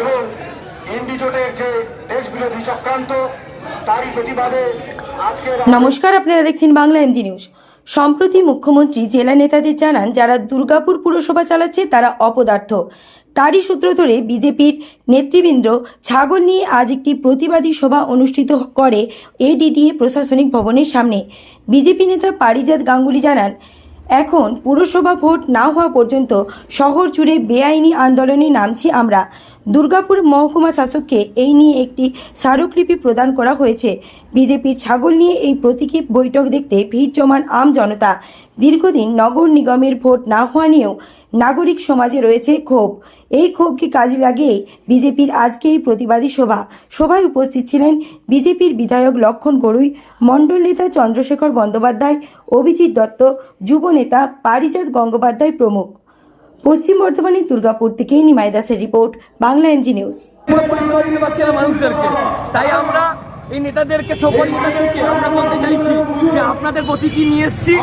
এবং ইন্ডি জোটের যে দেশ বিরোধী চক্রান্ত, তারই প্রতিবাদে আজকের নমস্কার, আপনারা দেখছেন বাংলা এমজি নিউজ সম্প্রতি মুখ্যমন্ত্রী, জেলা নেতাদের জানান, যারা দুর্গাপুর পুরসভা চালাচ্ছে, তারা অপদার্থ। তারই সূত্র ধরে বিজেপির নেতৃবৃন্দ ছাগল নিয়ে আজ একটি প্রতিবাদী সভা অনুষ্ঠিত করে এডিডিএ প্রশাসনিক ভবনের সামনে। বিজেপি নেতা পারিজাত গাঙ্গুলি জানান এখন পুরসভা ভোট না হওয়া পর্যন্ত শহর জুড়ে বেআইনি আন্দোলনে নামছি আমরা। দুর্গাপুর মহকুমা শাসককে এই নিয়ে একটি স্মারকলিপি প্রদান করা হয়েছে। বিজেপির ছাগল নিয়ে এই প্রতীকী বৈঠক দেখতে ভিড় জমান আম জনতা। দীর্ঘদিন নগর নিগমের ভোট না হওয়া নিয়েও নাগরিক সমাজে রয়েছে ক্ষোভ। এই ক্ষোভকে কাজে লাগিয়ে বিজেপির আজকে এই প্রতিবাদী সভা। সভায় উপস্থিত ছিলেন বিজেপির বিধায়ক লক্ষণ গড়ুই, মণ্ডল নেতা চন্দ্রশেখর বন্দ্যোপাধ্যায়, অভিজিৎ দত্ত, যুব নেতা পারিজাত গঙ্গোপাধ্যায় প্রমুখ। পশ্চিম বর্ধমানের দুর্গাপুর থেকে নিমাই দাসের রিপোর্ট বাংলা এনজি নিউজ। তাই আমরা এই নেতাদেরকে, সকল নেতাদেরকে আমরা বলতে চাইছি যে আপনাদের প্রতি কি নিয়ে এসেছি?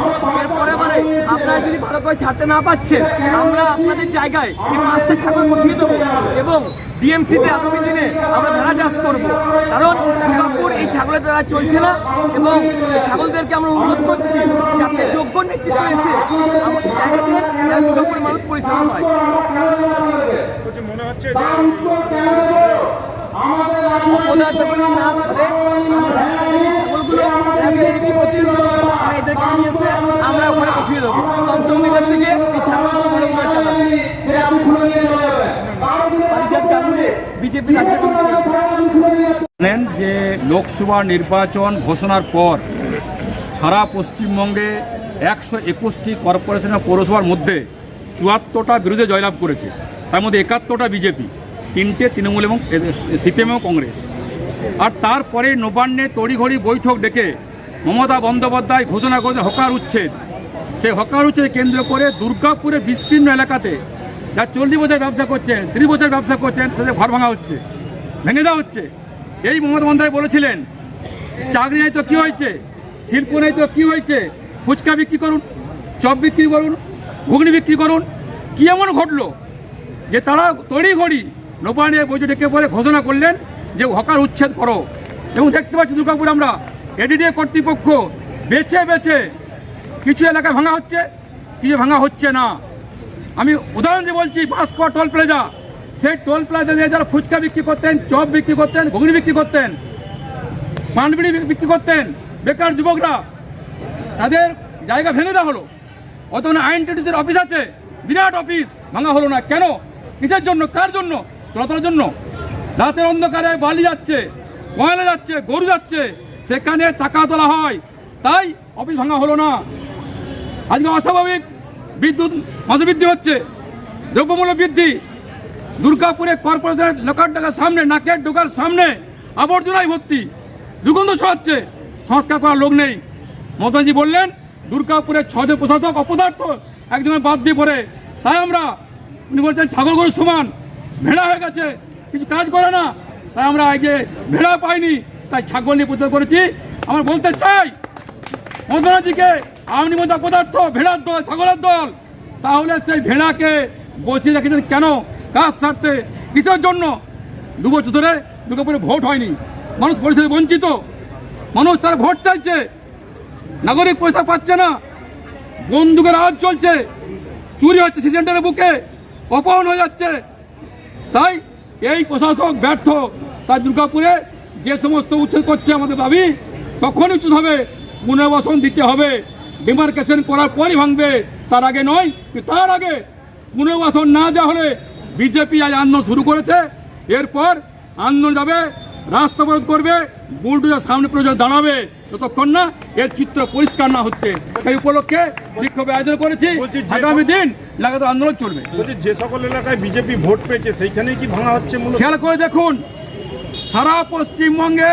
এর পরে পরে আপনারা যদি ভালো করে ছাড়তে না পাচ্ছেন আমরা আপনাদের জায়গায় এই পাঁচটা ছাগল বসিয়ে দেবো এবং ডিএমসিতে আগামী দিনে আমরা ভেড়া চাষ করব। কারণ দুর্গাপুর এই ছাগলের দ্বারা চলছে না এবং এই ছাগলদেরকে আমরা অনুরোধ করছি যে আপনি যোগ্য নেতৃত্ব এসে আমাদের জায়গা দিন যেন দুর্গাপুরের মানুষ পরিষেবা পায় অপদার্থগুলো না ছাড়ে ছাগলগুলো একে একে প্রতিরোধ আমরা এদেরকে নিয়ে এসে আমরা ওখানে বসিয়ে দেবো। কমসম লিগার থেকে এই ছাগলগুলো ভালো করে চালাবো বিজেপি রাজ্য জানেন যে লোকসভা নির্বাচন ঘোষণার পর সারা পশ্চিমবঙ্গে একশো একুশটি কর্পোরেশন পৌরসভার মধ্যে চুয়াত্তরটা বিরুদ্ধে জয়লাভ করেছে। তার মধ্যে একাত্তরটা বিজেপি। তিনটে তৃণমূল এবং সিপিএম এবং কংগ্রেস। আর তারপরে নবান্নে তড়িঘড়ি বৈঠক ডেকে মমতা বন্দ্যোপাধ্যায় ঘোষণা করেছে হকার উচ্ছেদ। সেই হকার উচ্ছেদ কেন্দ্র করে দুর্গাপুরের বিস্তীর্ণ এলাকাতে যা চল্লিশ বছর ব্যবসা করছেন, ত্রিশ বছর ব্যবসা করছেন, তাদের ঘর ভাঙা হচ্ছে, ভেঙে দেওয়া হচ্ছে। এই মমতা বন্দ্যোপাধ্যায় বলেছিলেন, চাকরি নেই তো কী হয়েছে? শিল্প নেই তো কী হয়েছে? ফুচকা বিক্রি করুন, চপ বিক্রি করুন, ঘুগনি বিক্রি করুন, কি এমন ঘটলো? যে তারা তড়ি ঘড়ি নবান্নে বৈঠক ডেকে পরে ঘোষণা করলেন যে হকার উচ্ছেদ করো। এবং দেখতে পাচ্ছি দুর্গাপুর আমরা এডিডিএ কর্তৃপক্ষ বেছে বেছে কিছু এলাকায় ভাঙা হচ্ছে, কিছু ভাঙা হচ্ছে না। আমি উদাহরণ দিয়ে বলছি বাসকোয়া টোল প্লাজা। সেই টোল প্লাজা দিয়ে যারা ফুচকা বিক্রি করতেন, চপ বিক্রি করতেন, ঘুগনি বিক্রি করতেন, পানবিড়ি বিক্রি করতেন, বেকার যুবকরা, তাদের জায়গা ভেঙে দেওয়া হলো। অত আইন টিটিসির অফিস আছে, বিরাট অফিস, ভাঙা হলো না। কেন? কিসের জন্য? কার জন্য? চলাচলের জন্য। রাতের অন্ধকারে বালি যাচ্ছে ময়লা যাচ্ছে, গরু যাচ্ছে, সেখানে টাকা তোলা হয়। তাই অফিস ভাঙা হলো না। আজকে অস্বাভাবিক বিদ্যুৎ মাসবৃদ্ধি হচ্ছে, দ্রব্যমূল্য বৃদ্ধি। দুর্গাপুরে কর্পোরেশনের লোকার টাকার সামনে, নাকের ডোকার সামনে আবর্জনায় ভর্তি। দুর্গন্ধ ছড়াচ্ছে, সংস্কার করার লোক নেই। মমতাজি বললেন দুর্গাপুরের ছজন প্রশাসক অপদার্থ, একজনের বাদ দিয়ে পড়ে। তাই আমরা, উনি বলছেন, ছাগল গরুর সমান। ভেড়া হয়ে গেছে। কিছু কাজ করে না। তাই আমরা যে ভেড়া পাইনি, তাই ছাগল নিয়ে প্রচার করেছি। আমরা বলতে চাই মমতাজিকে আপনি মতো পদার্থ, ভেড়ার দল, ছাগলের দল, তাহলে সেই ভেড়াকে বসিয়ে রেখেছেন কেন? কাজ ছাড়তে কিসের জন্য? দু বছর ধরে দুর্গাপুরে ভোট হয়নি। মানুষ পরিস্থিতি বঞ্চিত। মানুষ তারা ভোট চাইছে। নাগরিক পয়সা পাচ্ছে না। বন্দুকের আওয়াজ চলছে। চুরি হচ্ছে সিজেন্টারের বুকে। অপহরণ হয়ে যাচ্ছে। তাই এই প্রশাসক ব্যর্থ। তাই দুর্গাপুরে যে সমস্ত উচ্ছেদ করছে আমাদের দাবি তখন উচিত হবে, পুনর্বাসন দিতে হবে। ডিমার্কেশন করার পরই ভাঙবে, তার আগে নয় তার আগে পুনর্বাসন না দেওয়া হলে বিজেপি আজ আন্দোলন শুরু করেছে। এরপর আন্দোলন যাবে রাস্তা অবরোধ করবে বুলডুজার সামনে প্রয়োজন দাঁড়াবে যতক্ষণ না এর চিত্র পরিষ্কার না হচ্ছে। সেই উপলক্ষে বিক্ষোভে আয়োজন করেছি। আগামী দিন লাগাতার আন্দোলন চলবে। যে সকল এলাকায় বিজেপি ভোট পেয়েছে সেইখানেই কি ভাঙা হচ্ছে খেয়াল করে দেখুন সারা পশ্চিমবঙ্গে